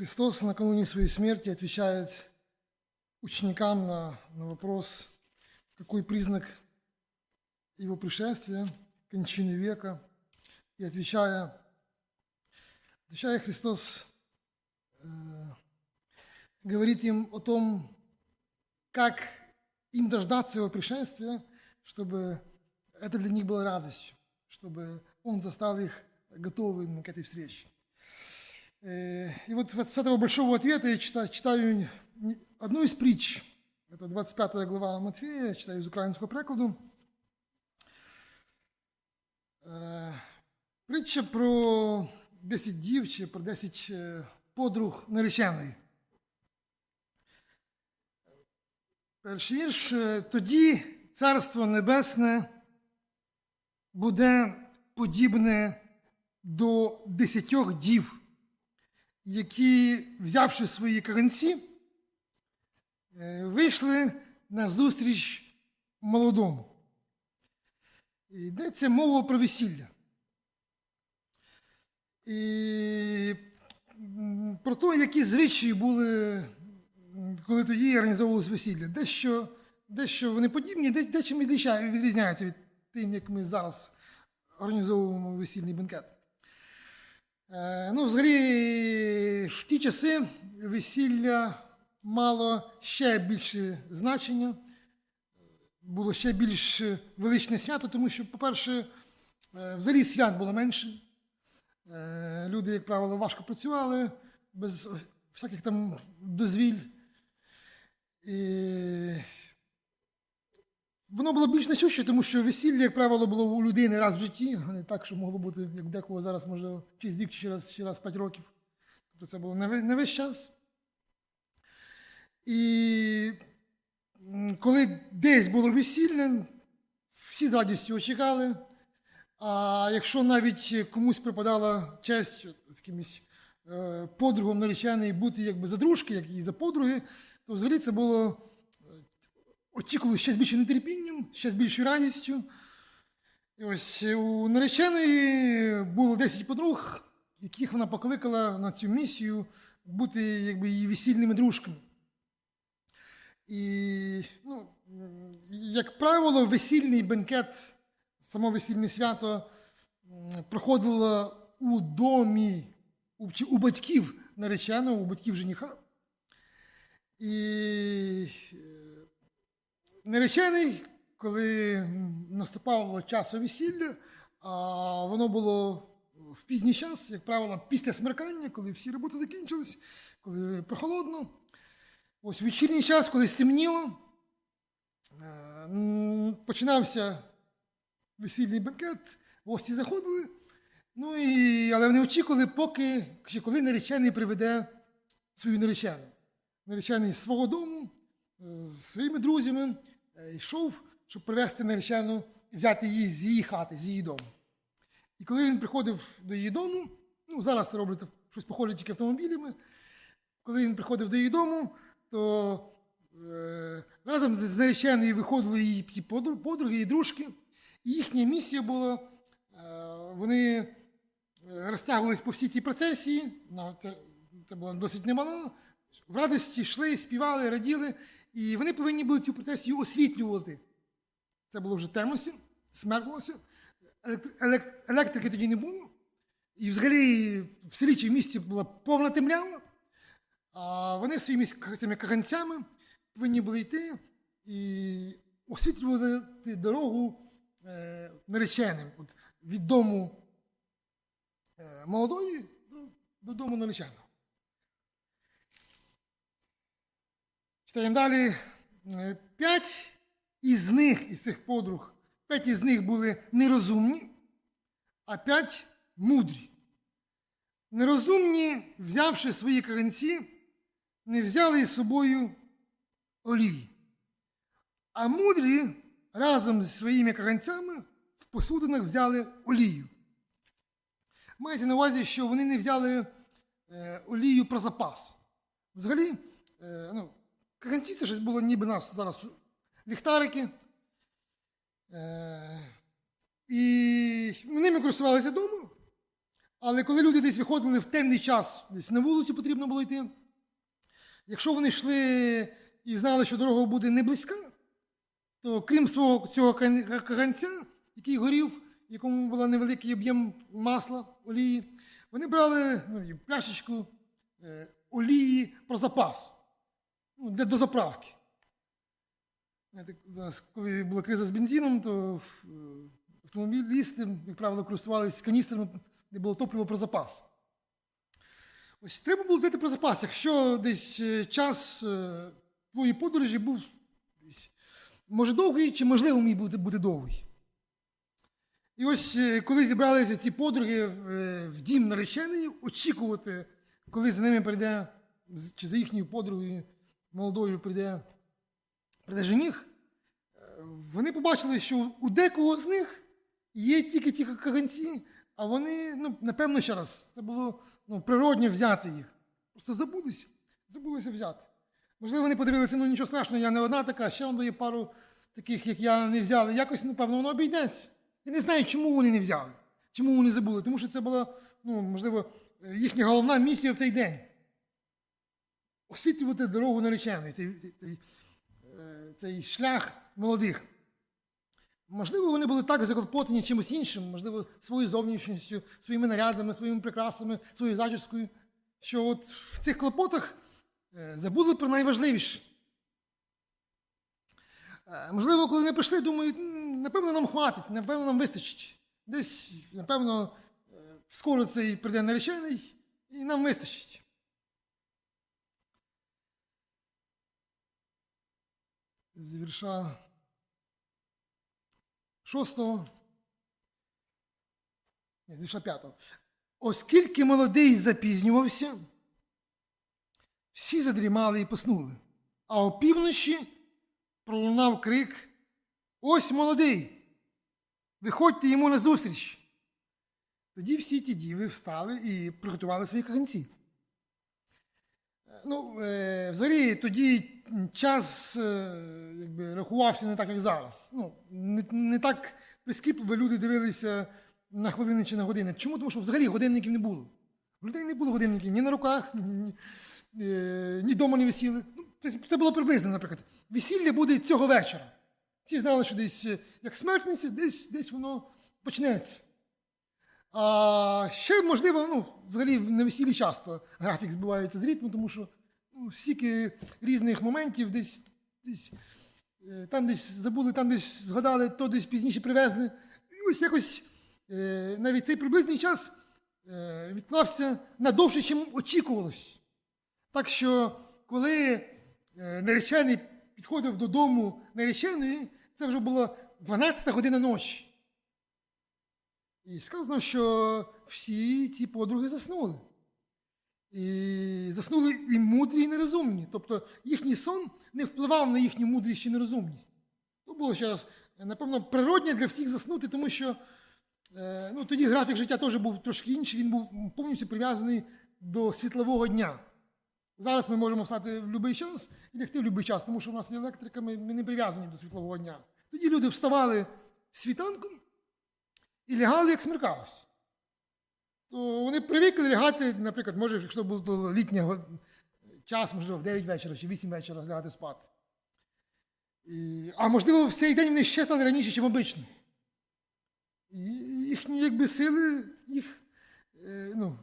Христос накануне своей смерти отвечает ученикам на, на вопрос, какой признак его пришествия, кончины века. И отвечая, отвечая Христос э, говорит им о том, как им дождаться его пришествия, чтобы это для них было радостью, чтобы он застал их готовыми к этой встрече. Э, И вот с этого большого ответа я читаю, читаю не- одну из притч. Это 25 глава Матфея, я читаю из украинского прикладу. Е, Притча про 10 дів чи про 10 е, подруг нареченої. Перший вірш. е, Тоді Царство Небесне буде подібне до десятьох дів, які, взявши свої каганці, е, вийшли на зустріч молодому. Йдеться мова про весілля. І про те, які звичаї були, коли тоді організовувалось весілля. Дещо, дещо вони подібні, де- дечим відрізняються від тим, як ми зараз організовуємо весільний бенкет. Е, Ну, взагалі, в ті часи весілля мало ще більше значення, було ще більш величне свято, тому що, по-перше, е, взагалі свят було менше. Е, Люди, як правило, важко працювали без всяких там дозвіль. І Воно було більш значуще, тому що весілля, як правило, було у людини раз в житті, а не так, що могло бути, як декого зараз, може, через рік чи раз, чи раз 5 років. Тобто це було не ве- не весь час. І коли десь було весілля, всі з радістю його чекали. А якщо навіть комусь припадала честь з якимось е, подругом наречений бути якби за дружки, як і за подруги, то взагалі це було очікували ще з більшим нетерпінням, ще з більшою радістю. І ось у нареченої було 10 подруг, яких вона покликала на цю місію бути якби, її весільними дружками. І, ну, як правило, весільний бенкет, само весільне свято проходило у домі у, у батьків нареченого, у батьків жениха. І наречений, коли наступав час весілля, а воно було в пізній час, як правило, після смеркання, коли всі роботи закінчились, коли прохолодно. Ось в вечірній час, коли стемніло, е, починався весільний бенкет, гості заходили. Ну і, але вони очікували, поки чи коли наречений приведе свою наречену. Наречений з свого дому, е, з своїми друзями йшов, щоб привезти наречену і взяти її з її хати, з її дому. І коли він приходив до її дому, ну зараз роблять щось похоже тільки автомобілями. Коли він приходив до її дому, то е, разом з нареченою виходили її подруги, подруги і дружки. І їхня місія була, е, вони е, розтягувались по всій цій процесії, ну, це, це була досить немало. В радості йшли, співали, раділи, і вони повинні були цю процесію освітлювати. Це було вже темнося, смерклося, електрики тоді не було. І взагалі в селі чи в місті була повна темрява. А вони своїми цими каганцями повинні були йти і освітлювати дорогу е, нареченим От від дому е, молодої до, до дому нареченого. Читаємо далі. Е, П'ять із них, із цих подруг, п'ять із них були нерозумні, а п'ять мудрі. Нерозумні, взявши свої каганці, не взяли із собою олії. А мудрі разом зі своїми каганцями в посудинах взяли олію. Мається на увазі, що вони не взяли е, олію про запас. Взагалі, е, ну, каганці це щось було ніби нас зараз ліхтарики. Е, і ними користувалися вдома. Але коли люди десь виходили в темний час, десь на вулицю потрібно було йти, якщо вони йшли і знали, що дорога буде не близька, то крім свого цього каганця, який горів, якому був невеликий об'єм масла, олії, вони брали ну, пляшечку е, олії про запас ну, дозаправки. Знаєте, зараз, коли була криза з бензином, то е, автомобілісти, як правило, користувалися каністрами, де було топливо про запас. Ось треба було взяти про запас, якщо десь е, час е, твоєї подорожі був десь, може довгий, чи можливо міг бути, бути довгий. І ось коли зібралися ці подруги в дім нареченої, очікувати, коли за ними прийде, чи за їхньою подругою молодою прийде, прийде жених, е, вони побачили, що у декого з них є тільки ті каганці, а вони, ну, напевно, ще раз, це було ну, природньо взяти їх. Просто забулися, забулися взяти. Можливо, вони подивилися, ну нічого страшного, я не одна така, ще воно є пару таких, як я, не взяли. Якось, напевно, воно обійдеться. Я не знаю, чому вони не взяли, чому вони забули. Тому що це була, ну, можливо, їхня головна місія в цей день. Освітлювати дорогу нареченої, цей, цей, цей, е, шлях молодих. Можливо, вони були так заклопотані чимось іншим, можливо, своєю зовнішністю, своїми нарядами, своїми прикрасами, своєю зачіскою, що от в цих клопотах е, забули про найважливіше. Е, Можливо, коли не прийшли, думають, напевно, нам хватить, напевно, нам вистачить. Десь, напевно, скоро цей прийде наречений, і нам вистачить. З вірша шостого. Ні, з вірша п'ятого. Оскільки молодий запізнювався, всі задрімали і поснули. А опівночі пролунав крик: Ось молодий! Виходьте йому назустріч. Тоді всі ті діви встали і приготували свої каганці. Е, Ну, е, взагалі, тоді час е, якби, рахувався не так, як зараз. Ну, не, не так прискіпливо люди дивилися на хвилини чи на години. Чому? Тому що взагалі годинників не було. У людей не було годинників ні на руках, ні, ні, е, ні дома не висіли. Ну, тобто це було приблизно, наприклад. Весілля буде цього вечора. Всі знали, що десь е, як смертниця, десь, десь воно почнеться. А ще, можливо, ну, взагалі на весіллі часто графік збивається з ритму, тому що стільки різних моментів, десь, десь е, там десь забули, там десь згадали, то десь пізніше привезли. І ось якось е, навіть цей приблизний час е, відклався надовше, чим очікувалось. Так що, коли наречений підходив додому нареченої, це вже була 12 година ночі. І сказано, що всі ці подруги заснули. І заснули і мудрі, і нерозумні. Тобто їхній сон не впливав на їхню мудрість і нерозумність. То було ще напевно, природне для всіх заснути, тому що е, ну, тоді графік життя теж був трошки інший, він був повністю прив'язаний до світлового дня. Зараз ми можемо встати в будь-який час і лягти в будь-який час, тому що в нас є електрика, ми не прив'язані до світлового дня. Тоді люди вставали світанком і лягали, як смеркалось. То вони привикли лягати, наприклад, може, якщо було літній го- час, можливо, в 9 вечора чи 8 вечора лягати спати. А можливо, в цей день вони ще стали раніше, ніж обично. Їхні якби, сили, їх, е, ну,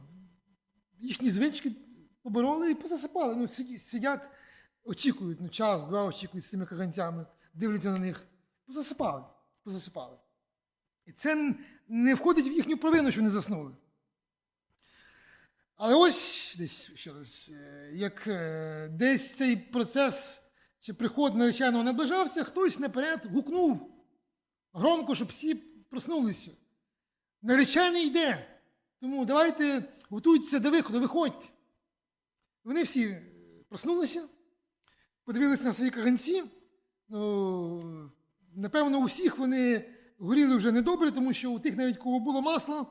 їхні звички побороли і позасипали. Ну, сидять, очікують, ну, час, два очікують з цими каганцями, дивляться на них. Позасипали, позасипали. І це не входить в їхню провину, що вони заснули. Але ось десь ще раз, е, як е, десь цей процес чи приход нареченого наближався, хтось наперед гукнув громко, щоб всі проснулися. Наречений йде. Тому давайте готуйтеся до виходу, виходьте. Вони всі проснулися, подивилися на свої каганці. Ну, напевно, у всіх вони горіли вже недобре, тому що у тих, навіть кого було масло,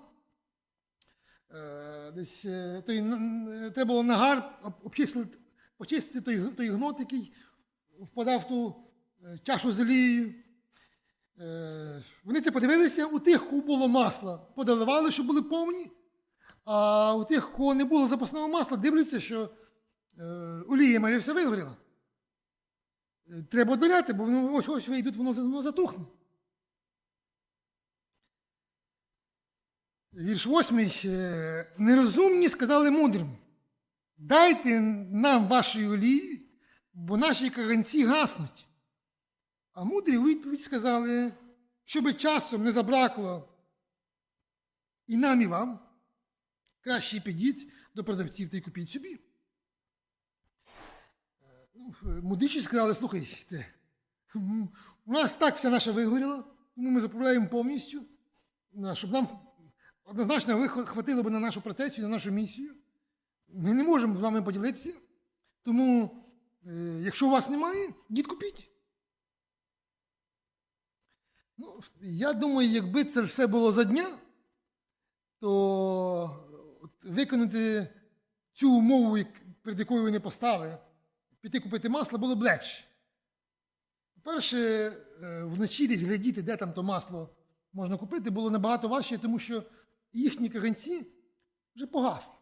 е, десь е, той, н- треба було нагар об- обчистити, почистити той, той гнот, який впадав в ту е, чашу з олією. Е, Вони це подивилися, у тих, кого було масло, подаливали, щоб були повні, А у тих, кого не було запасного масла, дивляться, що е, олія майже все вигоріла. Е, Треба доляти, бо воно ось ось вийдуть, воно затухне. Вірш восьмий. Е, Нерозумні сказали мудрим. Дайте нам вашої олії, бо наші каганці гаснуть. А мудрі у відповідь сказали, щоби часом не забракло і нам, і вам, краще підіть до продавців та й купіть собі. Е, ну, Мудріші сказали, слухайте, у нас так вся наша вигоріла, тому ми заправляємо повністю, щоб нам однозначно вих- хватило б на нашу процесію, на нашу місію. Ми не можемо з вами поділитися. Тому, е, якщо у вас немає, дід купіть. Ну, я думаю, якби це все було за дня, то виконати цю умову, перед якою ви не постали, піти купити масло, було б легше. По-перше, е, вночі десь глядіти, де там то масло можна купити, було набагато важче, тому що їхні каганці вже погасли.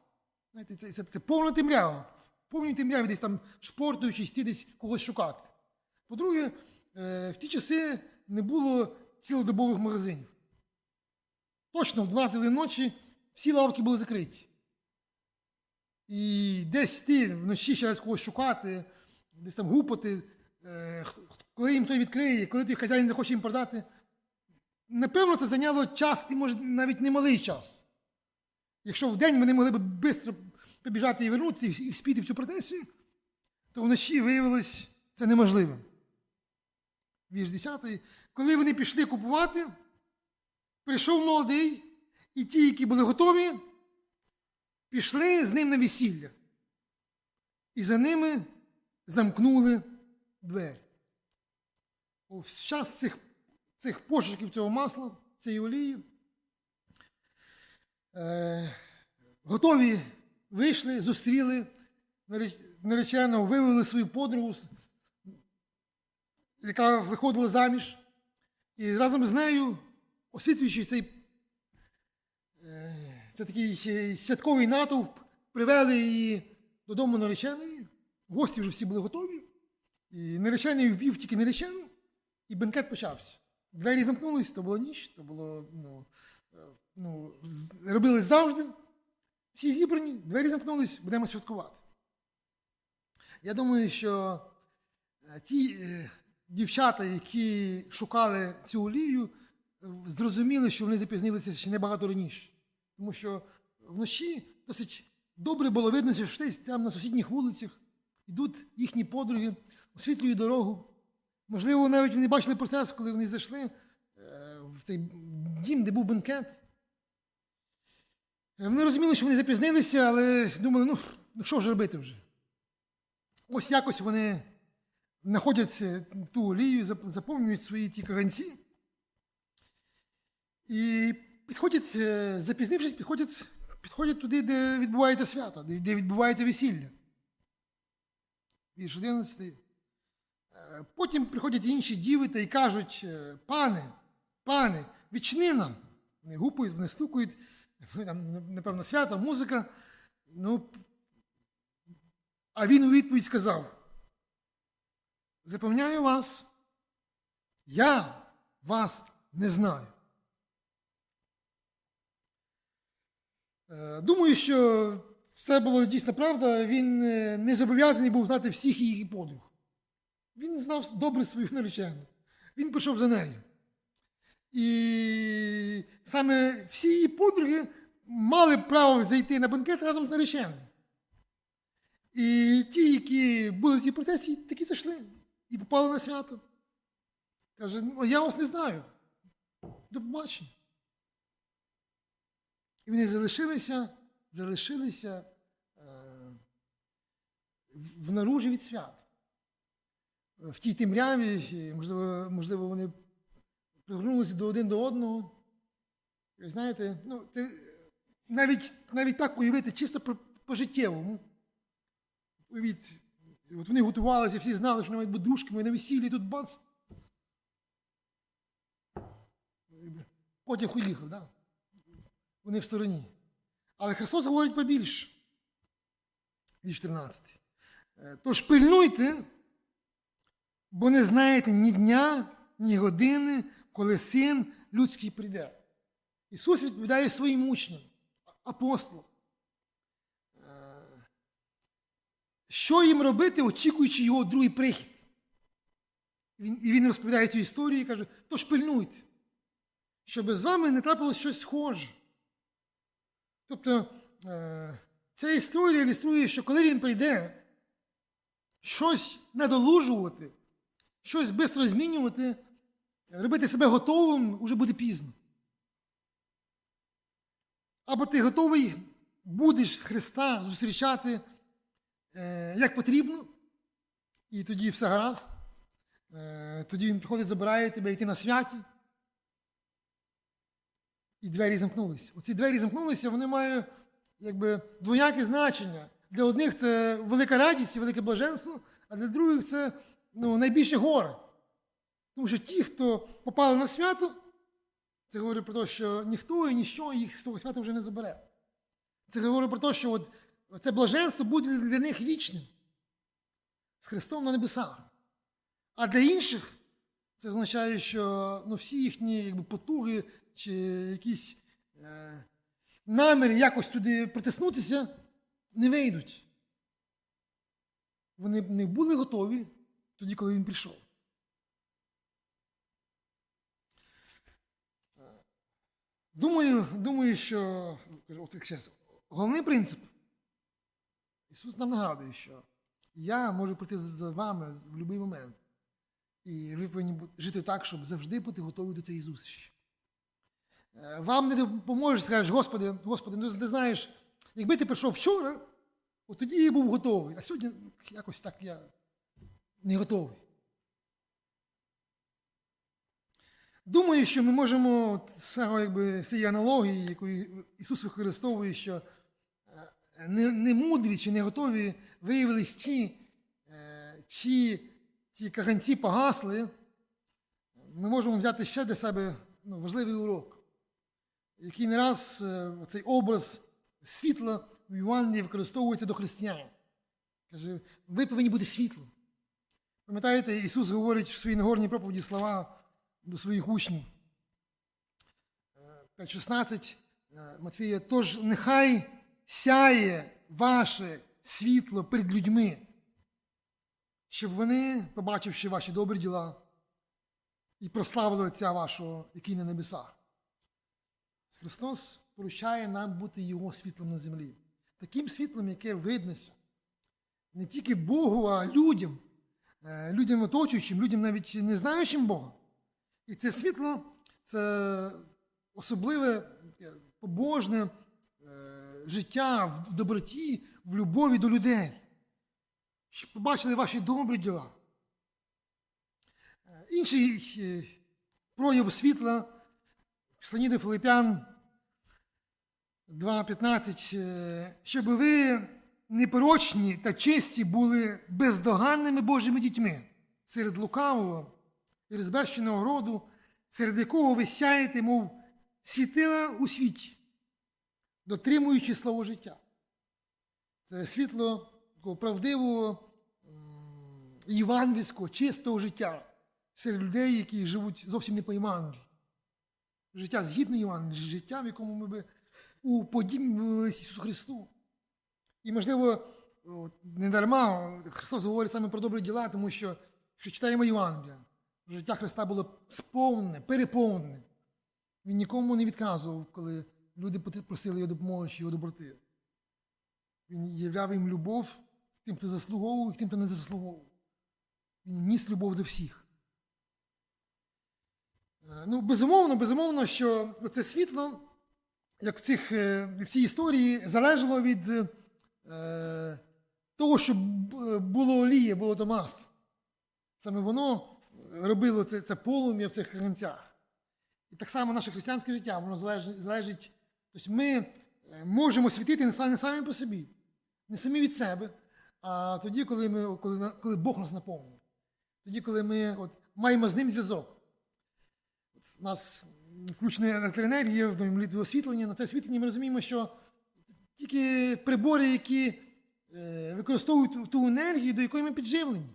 Знаєте, це, це, це повна темрява. В повній темряві десь там шпортуючись, йти десь когось шукати. По-друге, е, в ті часи не було цілодобових магазинів. Точно в 12 годин ночі всі лавки були закриті. І десь ти вночі ще раз когось шукати, десь там гупати, е, коли їм той відкриє, коли той хазяїн захоче їм продати. Напевно, це зайняло час і може навіть немалий час. Якщо в день вони могли б швидко побіжати і вернутися і вспіти в цю процесію, то вночі виявилось це неможливим. Вірш 10. Коли вони пішли купувати, прийшов молодий, і ті, які були готові, пішли з ним на весілля. І за ними замкнули двері. У час цих, цих пошуків цього масла, цієї олії, е, готові вийшли, зустріли нареч- нареченого, вивели свою подругу, яка виходила заміж, і разом з нею, освітлюючи цей е, це такий святковий натовп, привели її додому нареченої. Гості вже всі були готові. І наречений вбив тільки наречену, і бенкет почався. Двері замкнулись, то було ніч, то було, ну, е, ну, робилось завжди. Всі зібрані, двері замкнулись, будемо святкувати. Я думаю, що е, ті е, дівчата, які шукали цю олію, зрозуміли, що вони запізнилися ще набагато раніше. Тому що вночі досить добре було видно, що десь там на сусідніх вулицях йдуть їхні подруги, освітлюють дорогу. Можливо, навіть вони бачили процес, коли вони зайшли е, в цей дім, де був бенкет. Е, Вони розуміли, що вони запізнилися, але думали, ну, ну що ж робити вже? Ось якось вони знаходять е, ту олію, заповнюють свої ті каганці. І підходять, запізнившись, підходять, підходять туди, де відбувається свято, де відбувається весілля. Вірш 11. Потім приходять інші діви та й кажуть, е, пане, пане, відчини нам. Вони гупають, вони стукають, ну, напевно, свято, музика. Ну, а він у відповідь сказав: Запевняю вас, я вас не знаю. Е, Думаю, що це було дійсно правда. Він е, не зобов'язаний був знати всіх її подруг. Він знав добре свою наречену. Він пішов за нею. І саме всі її подруги мали право зайти на банкет разом з нареченою. І ті, які були в цій процесі, такі зайшли і попали на свято. Каже, ну я вас не знаю. До побачення. І вони залишилися, залишилися е, в наружі від свят. В тій темряві, і, можливо, можливо, вони пригорнулися до один до одного. І, знаєте, ну, це навіть, навіть так уявити чисто по, по-життєвому. От вони готувалися, всі знали, що мають бути дружками на весіллі, тут бац. Потяг уїхав, да? вони в стороні. Але Христос говорить про більше. Вірш 14. Е, Тож пильнуйте, бо не знаєте ні дня, ні години, коли син людський прийде. Ісус відповідає своїм учням, апостолам. Е, Що їм робити, очікуючи його другий прихід? І він розповідає цю історію і каже: тож пильнуйте, щоб з вами не трапилось щось схоже. Тобто е, ця історія ілюструє, що коли він прийде, щось надолужувати, щось швидко змінювати, робити себе готовим уже буде пізно. Або ти готовий будеш Христа зустрічати е, як потрібно, і тоді все гаразд. Е, тоді він приходить, забирає тебе йти на святі. І двері замкнулися. Оці двері замкнулися, вони мають якби двояке значення. Для одних це велика радість і велике блаженство, а для других це ну, найбільше горе. Тому що ті, хто попали на свято, це говорить про те, що ніхто і ніщо їх з того свята вже не забере. Це говорить про те, що от це блаженство буде для них вічним. З Христом на небесах. А для інших це означає, що ну, всі їхні якби, потуги чи якісь е, наміри якось туди притиснутися не вийдуть. Вони не були готові тоді, коли він прийшов. Думаю, думаю, що раз, головний принцип. Ісус нам нагадує, що я можу прийти за- вами в будь-який момент. І ви повинні жити так, щоб завжди бути готові до цієї зустрічі. Е, Вам не допоможеш, скажеш, Господи, Господи, ну ти знаєш, якби ти прийшов вчора, от тоді я був готовий, а сьогодні ну, якось так я не готовий. Думаю, що ми можемо з якби, цієї аналогії, яку Ісус використовує, що е, не, не мудрі чи не готові виявились ті, е, чи ці каганці погасли, ми можемо взяти ще для себе ну, важливий урок, який не раз е, цей образ світла в Івангелії використовується до християн. Каже, ви повинні бути світлом. Пам'ятаєте, Ісус говорить в своїй Нагорній проповіді слова до своїх учнів. Е, 5.16 е, Матвія, тож нехай сяє ваше світло перед людьми, щоб вони, побачивши ваші добрі діла, і прославили Отця вашого, який на небесах. Христос поручає нам бути Його світлом на землі. Таким світлом, яке виднося не тільки Богу, а людям, е, людям оточуючим, людям навіть не знаючим Бога. І це світло це особливе побожне е, життя в доброті, в любові до людей. Щоб побачили ваші добрі діла. Е, Інший е, прояв світла в до Филипян 2.15, е, щоб ви непорочні та чисті були бездоганними Божими дітьми серед лукавого і розбещеного роду, серед якого ви сяєте, мов світила у світі, дотримуючи слово життя. Це світло такого правдивого, євангельського, чистого життя серед людей, які живуть зовсім не по Євангелію. Життя згідно Євангелію, життя, в якому ми би уподібнилися Ісусу Христу. І, можливо, не дарма Христос говорить саме про добрі діла, тому що, якщо читаємо Євангелія, життя Христа було сповнене, переповнене. Він нікому не відказував, коли люди просили його допомоги чи його доброти. Він являв їм любов тим, хто заслуговував, і тим, хто не заслуговував. Він ніс любов до всіх. Е, Ну, безумовно, безумовно, що це світло, як в, цих, е, в цій історії, залежало від е, того, що було олія, було то масло. Саме воно робило це, це полум'я в цих каганцях. І так само наше християнське життя, воно залежить. залежить тобто ми е, можемо світити не самі, по собі, не самі від себе, а тоді, коли, ми, коли, коли Бог нас наповнює. Тоді, коли ми от, маємо з ним зв'язок. У нас включена електроенергія, в молитві освітлення. На це освітлення ми розуміємо, що тільки прибори, які е, використовують ту- енергію, до якої ми підживлені.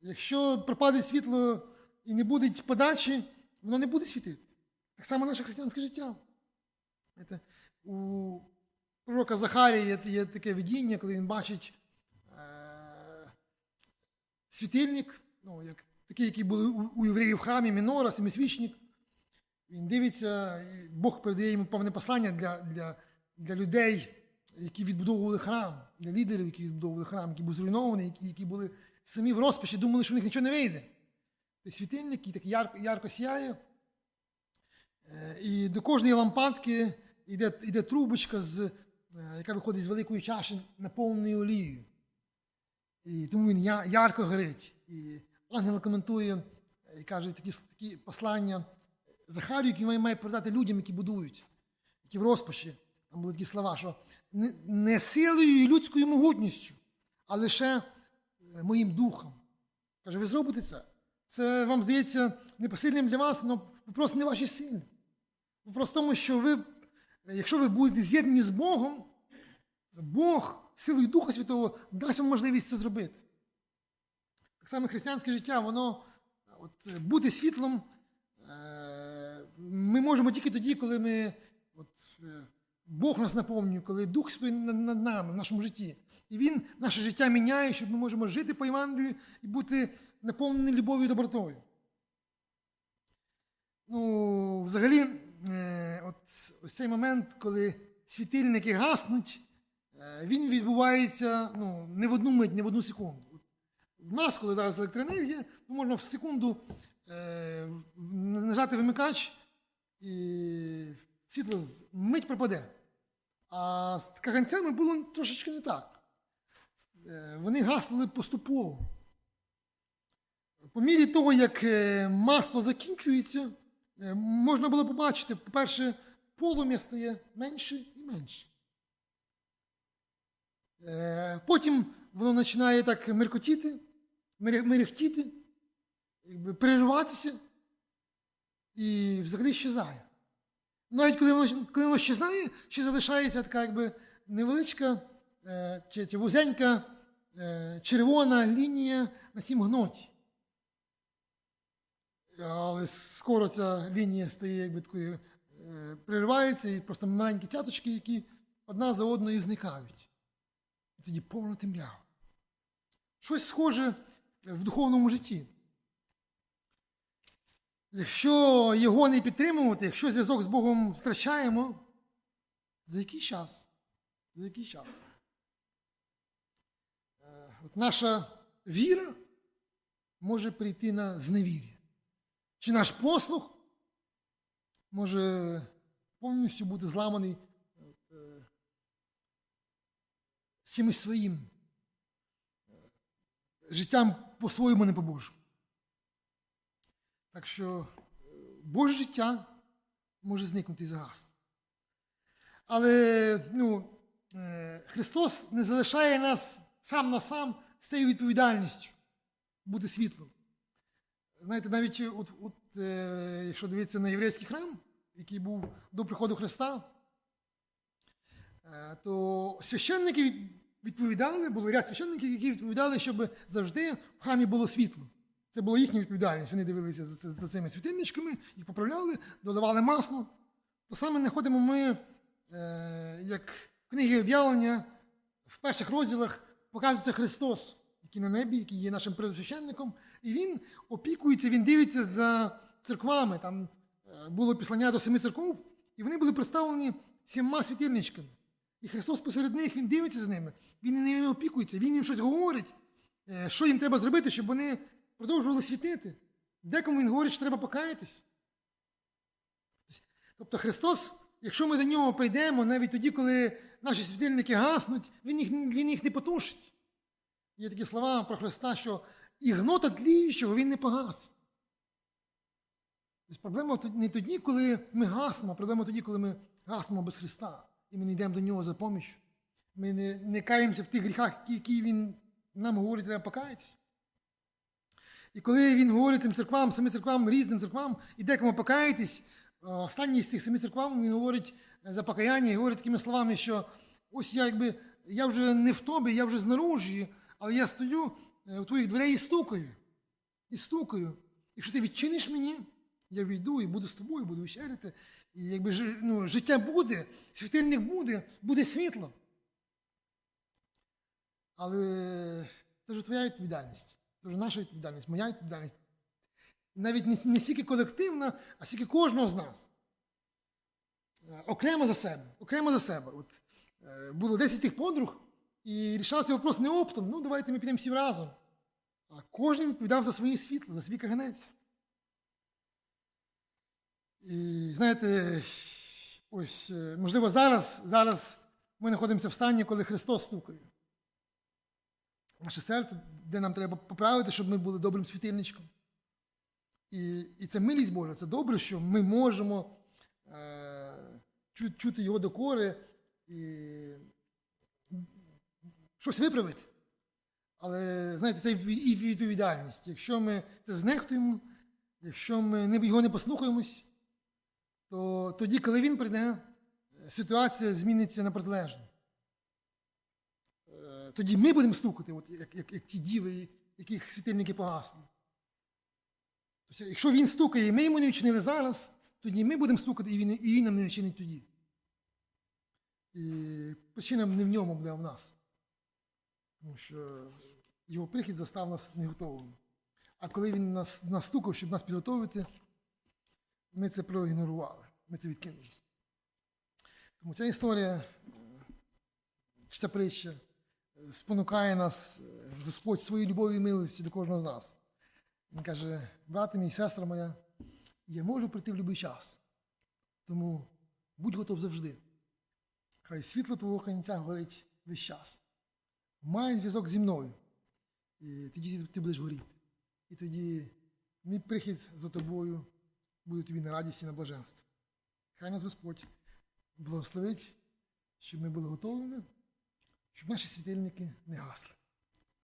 Якщо пропаде світло і не буде подачі, воно не буде світити. Так само наше християнське життя. У пророка Захарія є, таке видіння, коли він бачить е, світильник, ну, як, такий, який були у євреїв в храмі Мінора, семисвічник. Він дивиться, і Бог передає йому певне послання для, для, для людей, які відбудовували храм, для лідерів, які відбудовували храм, які були зруйновані, які, які були самі в розпачі, думали, що в них нічого не вийде. Той світильник, який так ярко, ярко сяє, Е, І до кожної лампадки йде, йде трубочка, з, е, яка виходить з великої чаші, наповненої олією. І тому він ярко горить. І ангел коментує е, і каже такі, такі послання Захарію, які має, має передати людям, які будують, які в розпачі. Там були такі слова, що не, силою і людською могутністю, а лише е, моїм духом. Каже, ви зробите це. Це вам здається непосильним для вас, але просто не ваші сили. Вопрос в тому, що ви, якщо ви будете з'єднані з Богом, Бог силою Духа Святого дасть вам можливість це зробити. Так само християнське життя, воно от, е, бути світлом е, ми можемо тільки тоді, коли ми, от, е, Бог нас наповнює, коли Дух Святий над нами в нашому житті. І Він наше життя міняє, щоб ми можемо жити по Євангелію і бути наповнені любов'ю і добротою. Ну, взагалі, е, от ось цей момент, коли світильники гаснуть, е, він відбувається ну, не в одну мить, не в одну секунду. В нас, коли зараз електроенергія, то можна в секунду е, нажати вимикач і світло мить пропаде. А з каганцями було трошечки не так. Е, вони гасли поступово. По мірі того, як е, масло закінчується, е, можна було побачити, по-перше, полум'я стає менше і менше. Потім воно починає так меркотіти, мерехтіти, перериватися і взагалі щезає. Навіть коли воно, коли воно щезає, ще залишається така якби невеличка е, чи, чи вузенька е, червона лінія на цім гноті. Але скоро ця лінія стає якби такою, е, приривається, і просто маленькі цяточки, які одна за одною зникають. І тоді повна темрява. Щось схоже в духовному житті. Якщо його не підтримувати, якщо зв'язок з Богом втрачаємо, за який час? За який час? Е, От наша віра може прийти на зневір'я. Чи наш послух може повністю бути зламаний е, з чимось своїм, е, життям по-своєму не по-божому. Так що е, Боже життя може зникнути і загаснути. Але ну, е, Христос не залишає нас сам на сам з цією відповідальністю бути світлом. Знаєте, навіть от, от, е, якщо дивитися на єврейський храм, який був до приходу Христа, то священники відповідали, було ряд священників, які відповідали, щоб завжди в храмі було світло. Це була їхня відповідальність. Вони дивилися за, за цими світильничками, їх поправляли, додавали масло. То саме знаходимо ми, е, як в книгі об'явлення, в перших розділах показується Христос, який на небі, який є нашим первосвященником, і він опікується, він дивиться за церквами. Там е, було післання до семи церков, і вони були представлені сімма світильничками. І Христос посеред них, Він дивиться з ними, Він ними опікується, Він їм щось говорить, е, що їм треба зробити, щоб вони продовжували світити. Декому Він говорить, що треба покаятись. Тобто Христос, якщо ми до нього прийдемо, навіть тоді, коли наші світильники гаснуть, Він їх, він їх не потушить. Є такі слова про Христа, що і гнота тліючого він не погас. Тобто проблема не тоді, коли ми гаснемо, а проблема тоді, коли ми гаснемо без Христа. І ми не йдемо до нього за поміч. Ми не, не каємося в тих гріхах, які Він нам говорить, треба покаятися. І коли він говорить цим церквам, семи церквам, різним церквам, і декому покаятись, е, останній з цих семи церквам він говорить, за покаяння і говорить такими словами, що ось я якби я вже не в тобі, я вже знаружі, але я стою е, у твоїх дверей і стукаю. І стукаю. Якщо ти відчиниш мені, я війду і буду з тобою, буду вечеряти. І якби ну, життя буде, світильник буде, буде світло. Але це ж твоя відповідальність, це ж наша відповідальність, моя відповідальність. Навіть не, не стільки колективна, а стільки кожного з нас. Е, Окремо за себе. Окремо за себе. От, е, було 10 тих подруг, і рішався вопрос не оптом, ну давайте ми підемо всі разом. А кожен відповідав за своє світло, за свій каганець. І знаєте, ось, е, можливо, зараз, зараз ми знаходимося в стані, коли Христос стукає. Наше серце, де нам треба поправити, щоб ми були добрим світильничком. І, і це милість Божа, це добре, що ми можемо е, чу- чути його докори і щось виправити. Але знаєте, це і відповідальність. Якщо ми це знехтуємо, якщо ми його не послухаємось, то тоді, коли він прийде, ситуація зміниться на протилежну. Тоді ми будемо стукати, от, як, як, як ті діви, яких світильники погасли. Тобто, якщо він стукає, і ми йому не вчинили зараз, тоді ми будемо стукати, і він, і він нам не вчинить тоді. І причина не в ньому буде, а в нас. Тому що його прихід застав нас не готовими. А коли він нас настукав, щоб нас підготовити, ми це проігнорували, ми це відкинули. Тому ця історія, чи ця притча, спонукає нас Господь своєю любов'ю і милості до кожного з нас. Він каже, брате мій, сестра моя, я можу прийти в будь-який час. Тому будь готов завжди. Хай світло твого кінця горить весь час. Має зв'язок зі мною. І тоді ти будеш горіти. І тоді мій прихід за тобою буде тобі на радість і на блаженство. Хай нас Господь благословить, щоб ми були готовими, щоб наші світильники не гасли.